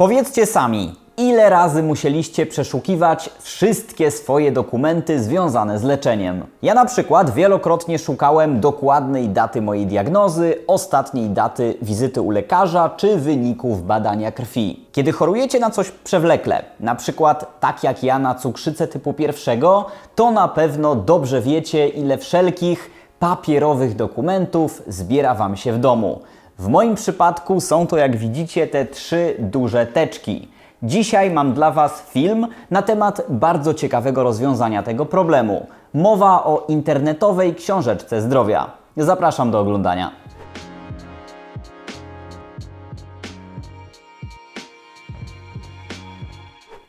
Powiedzcie sami, ile razy musieliście przeszukiwać wszystkie swoje dokumenty związane z leczeniem? Ja na przykład wielokrotnie szukałem dokładnej daty mojej diagnozy, ostatniej daty wizyty u lekarza czy wyników badania krwi. Kiedy chorujecie na coś przewlekle, na przykład tak jak ja na cukrzycę typu pierwszego, to na pewno dobrze wiecie, ile wszelkich papierowych dokumentów zbiera Wam się w domu. W moim przypadku są to, jak widzicie, te trzy duże teczki. Dzisiaj mam dla Was film na temat bardzo ciekawego rozwiązania tego problemu. Mowa o internetowej książeczce zdrowia. Zapraszam do oglądania.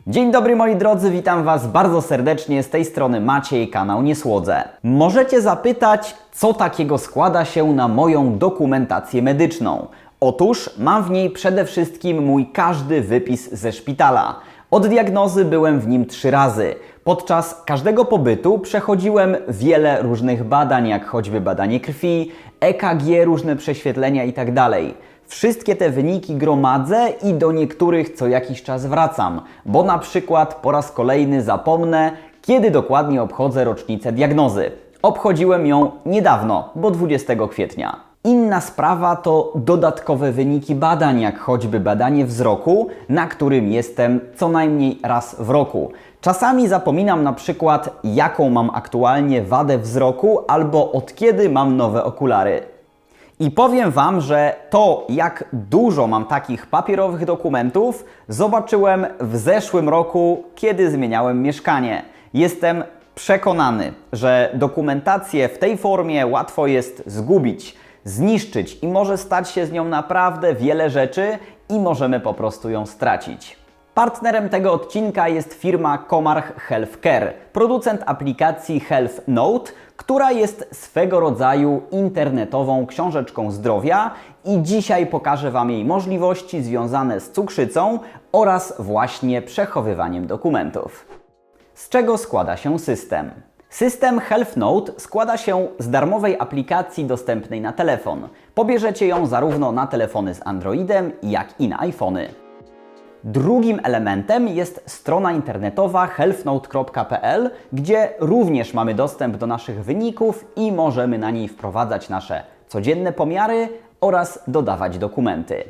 Dzień dobry moi drodzy, witam Was bardzo serdecznie. Z tej strony Maciej, kanał Niesłodze. Możecie zapytać, co takiego składa się na moją dokumentację medyczną. Otóż mam w niej przede wszystkim mój każdy wypis ze szpitala. Od diagnozy byłem w nim trzy razy. Podczas każdego pobytu przechodziłem wiele różnych badań, jak choćby badanie krwi, EKG, różne prześwietlenia itd. Wszystkie te wyniki gromadzę i do niektórych co jakiś czas wracam, bo na przykład po raz kolejny zapomnę, kiedy dokładnie obchodzę rocznicę diagnozy. Obchodziłem ją niedawno, bo 20 kwietnia. Inna sprawa to dodatkowe wyniki badań, jak choćby badanie wzroku, na którym jestem co najmniej raz w roku. Czasami zapominam na przykład, jaką mam aktualnie wadę wzroku albo od kiedy mam nowe okulary. I powiem Wam, że to, jak dużo mam takich papierowych dokumentów, zobaczyłem w zeszłym roku, kiedy zmieniałem mieszkanie. Jestem przekonany, że dokumentację w tej formie łatwo jest zgubić, zniszczyć i może stać się z nią naprawdę wiele rzeczy i możemy po prostu ją stracić. Partnerem tego odcinka jest firma Comarch Healthcare, producent aplikacji Health Note, która jest swego rodzaju internetową książeczką zdrowia i dzisiaj pokażę Wam jej możliwości związane z cukrzycą oraz właśnie przechowywaniem dokumentów. Z czego składa się system? System Health Note składa się z darmowej aplikacji dostępnej na telefon. Pobierzecie ją zarówno na telefony z Androidem, jak i na iPhony. Drugim elementem jest strona internetowa healthnote.pl, gdzie również mamy dostęp do naszych wyników i możemy na niej wprowadzać nasze codzienne pomiary oraz dodawać dokumenty.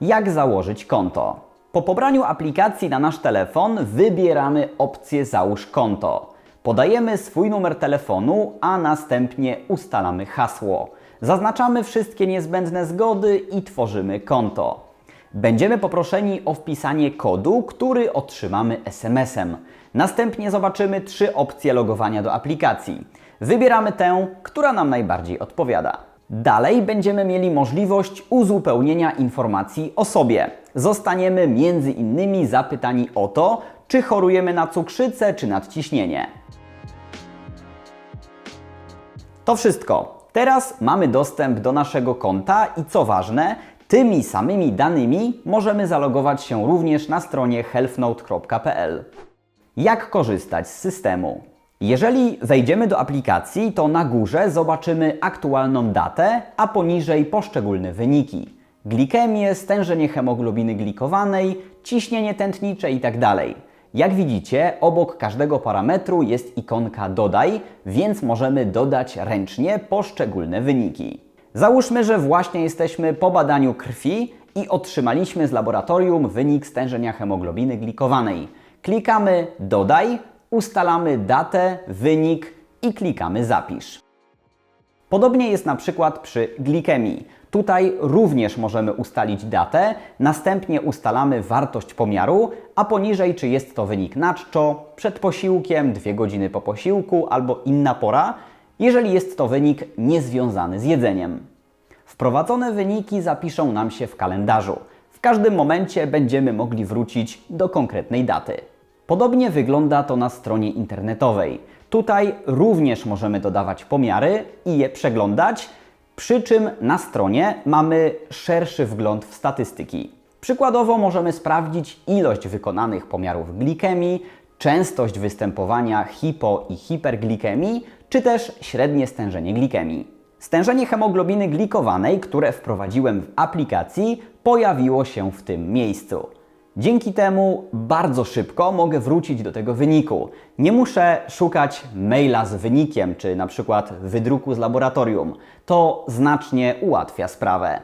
Jak założyć konto? Po pobraniu aplikacji na nasz telefon wybieramy opcję Załóż konto. Podajemy swój numer telefonu, a następnie ustalamy hasło. Zaznaczamy wszystkie niezbędne zgody i tworzymy konto. Będziemy poproszeni o wpisanie kodu, który otrzymamy SMS-em. Następnie zobaczymy trzy opcje logowania do aplikacji. Wybieramy tę, która nam najbardziej odpowiada. Dalej będziemy mieli możliwość uzupełnienia informacji o sobie. Zostaniemy między innymi zapytani o to, czy chorujemy na cukrzycę czy nadciśnienie. To wszystko. Teraz mamy dostęp do naszego konta i co ważne, tymi samymi danymi możemy zalogować się również na stronie healthnote.pl. Jak korzystać z systemu? Jeżeli wejdziemy do aplikacji, to na górze zobaczymy aktualną datę, a poniżej poszczególne wyniki. Glikemię, stężenie hemoglobiny glikowanej, ciśnienie tętnicze itd. Jak widzicie, obok każdego parametru jest ikonka Dodaj, więc możemy dodać ręcznie poszczególne wyniki. Załóżmy, że właśnie jesteśmy po badaniu krwi i otrzymaliśmy z laboratorium wynik stężenia hemoglobiny glikowanej. Klikamy Dodaj, ustalamy datę, wynik i klikamy Zapisz. Podobnie jest na przykład przy glikemii. Tutaj również możemy ustalić datę, następnie ustalamy wartość pomiaru, a poniżej czy jest to wynik na czczo, przed posiłkiem, dwie godziny po posiłku albo inna pora, jeżeli jest to wynik niezwiązany z jedzeniem. Wprowadzone wyniki zapiszą nam się w kalendarzu. W każdym momencie będziemy mogli wrócić do konkretnej daty. Podobnie wygląda to na stronie internetowej. Tutaj również możemy dodawać pomiary i je przeglądać, przy czym na stronie mamy szerszy wgląd w statystyki. Przykładowo możemy sprawdzić ilość wykonanych pomiarów glikemii, częstość występowania hipo i hiperglikemii, czy też średnie stężenie glikemii. Stężenie hemoglobiny glikowanej, które wprowadziłem w aplikacji, pojawiło się w tym miejscu. Dzięki temu bardzo szybko mogę wrócić do tego wyniku. Nie muszę szukać maila z wynikiem, czy na przykład wydruku z laboratorium. To znacznie ułatwia sprawę.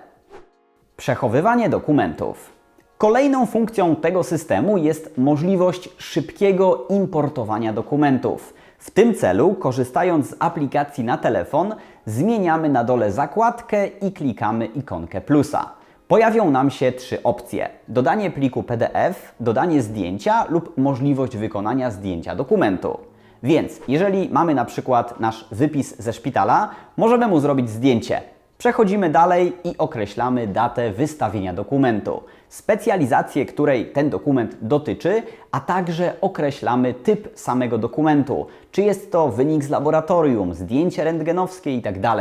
Przechowywanie dokumentów. Kolejną funkcją tego systemu jest możliwość szybkiego importowania dokumentów. W tym celu, korzystając z aplikacji na telefon, zmieniamy na dole zakładkę i klikamy ikonkę plusa. Pojawią nam się trzy opcje: dodanie pliku PDF, dodanie zdjęcia lub możliwość wykonania zdjęcia dokumentu. Więc jeżeli mamy na przykład nasz wypis ze szpitala, możemy mu zrobić zdjęcie. Przechodzimy dalej i określamy datę wystawienia dokumentu, specjalizację, której ten dokument dotyczy, a także określamy typ samego dokumentu, czy jest to wynik z laboratorium, zdjęcie rentgenowskie itd.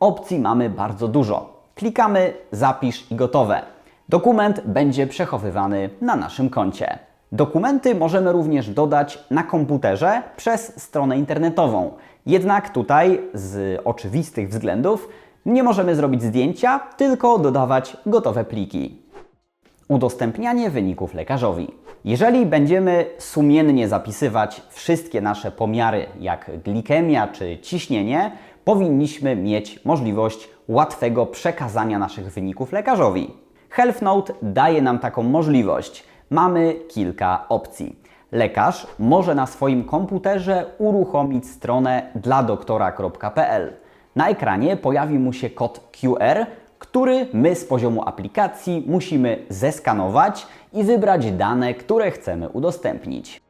Opcji mamy bardzo dużo. Klikamy zapisz i gotowe. Dokument będzie przechowywany na naszym koncie. Dokumenty możemy również dodać na komputerze przez stronę internetową. Jednak tutaj z oczywistych względów nie możemy zrobić zdjęcia, tylko dodawać gotowe pliki. Udostępnianie wyników lekarzowi. Jeżeli będziemy sumiennie zapisywać wszystkie nasze pomiary, jak glikemia czy ciśnienie, powinniśmy mieć możliwość łatwego przekazania naszych wyników lekarzowi. HealthNote daje nam taką możliwość. Mamy kilka opcji. Lekarz może na swoim komputerze uruchomić stronę dla doktora.pl. Na ekranie pojawi mu się kod QR, który my z poziomu aplikacji musimy zeskanować i wybrać dane, które chcemy udostępnić.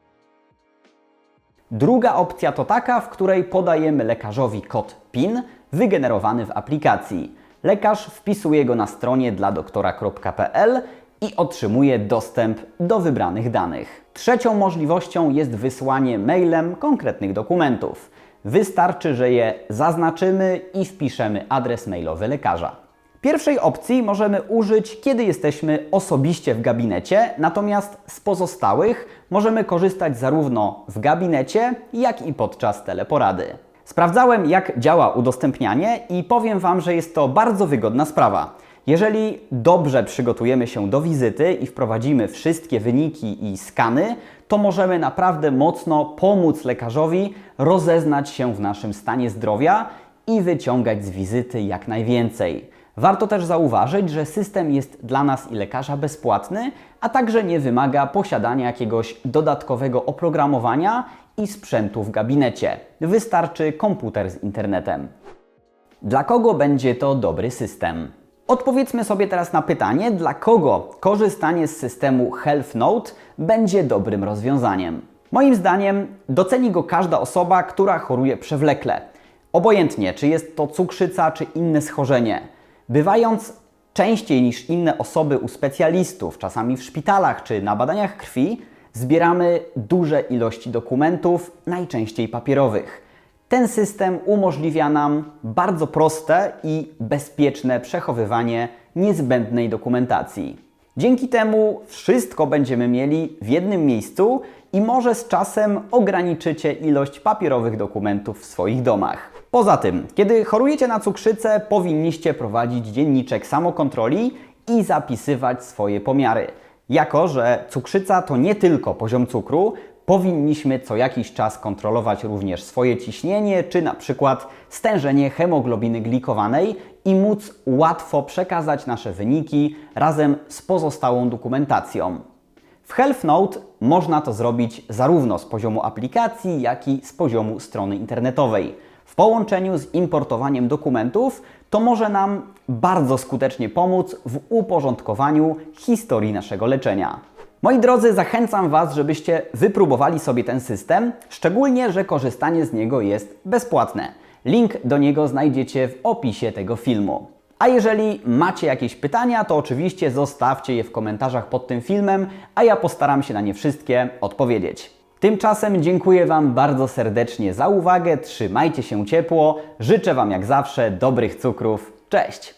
Druga opcja to taka, w której podajemy lekarzowi kod PIN wygenerowany w aplikacji. Lekarz wpisuje go na stronie dla doktora.pl i otrzymuje dostęp do wybranych danych. Trzecią możliwością jest wysłanie mailem konkretnych dokumentów. Wystarczy, że je zaznaczymy i wpiszemy adres mailowy lekarza. Pierwszej opcji możemy użyć, kiedy jesteśmy osobiście w gabinecie, natomiast z pozostałych możemy korzystać zarówno w gabinecie, jak i podczas teleporady. Sprawdzałem, jak działa udostępnianie i powiem Wam, że jest to bardzo wygodna sprawa. Jeżeli dobrze przygotujemy się do wizyty i wprowadzimy wszystkie wyniki i skany, to możemy naprawdę mocno pomóc lekarzowi rozeznać się w naszym stanie zdrowia i wyciągać z wizyty jak najwięcej. Warto też zauważyć, że system jest dla nas i lekarza bezpłatny, a także nie wymaga posiadania jakiegoś dodatkowego oprogramowania i sprzętu w gabinecie. Wystarczy komputer z internetem. Dla kogo będzie to dobry system? Odpowiedzmy sobie teraz na pytanie, dla kogo korzystanie z systemu HealthNote będzie dobrym rozwiązaniem. Moim zdaniem doceni go każda osoba, która choruje przewlekle. Obojętnie, czy jest to cukrzyca, czy inne schorzenie. Bywając częściej niż inne osoby u specjalistów, czasami w szpitalach czy na badaniach krwi, zbieramy duże ilości dokumentów, najczęściej papierowych. Ten system umożliwia nam bardzo proste i bezpieczne przechowywanie niezbędnej dokumentacji. Dzięki temu wszystko będziemy mieli w jednym miejscu i może z czasem ograniczycie ilość papierowych dokumentów w swoich domach. Poza tym, kiedy chorujecie na cukrzycę, powinniście prowadzić dzienniczek samokontroli i zapisywać swoje pomiary. Jako, że cukrzyca to nie tylko poziom cukru, powinniśmy co jakiś czas kontrolować również swoje ciśnienie, czy na przykład stężenie hemoglobiny glikowanej i móc łatwo przekazać nasze wyniki razem z pozostałą dokumentacją. W HealthNote można to zrobić zarówno z poziomu aplikacji, jak i z poziomu strony internetowej. W połączeniu z importowaniem dokumentów to może nam bardzo skutecznie pomóc w uporządkowaniu historii naszego leczenia. Moi drodzy, zachęcam Was, żebyście wypróbowali sobie ten system, szczególnie, że korzystanie z niego jest bezpłatne. Link do niego znajdziecie w opisie tego filmu. A jeżeli macie jakieś pytania, to oczywiście zostawcie je w komentarzach pod tym filmem, a ja postaram się na nie wszystkie odpowiedzieć. Tymczasem dziękuję Wam bardzo serdecznie za uwagę, trzymajcie się ciepło, życzę Wam jak zawsze dobrych cukrów, cześć!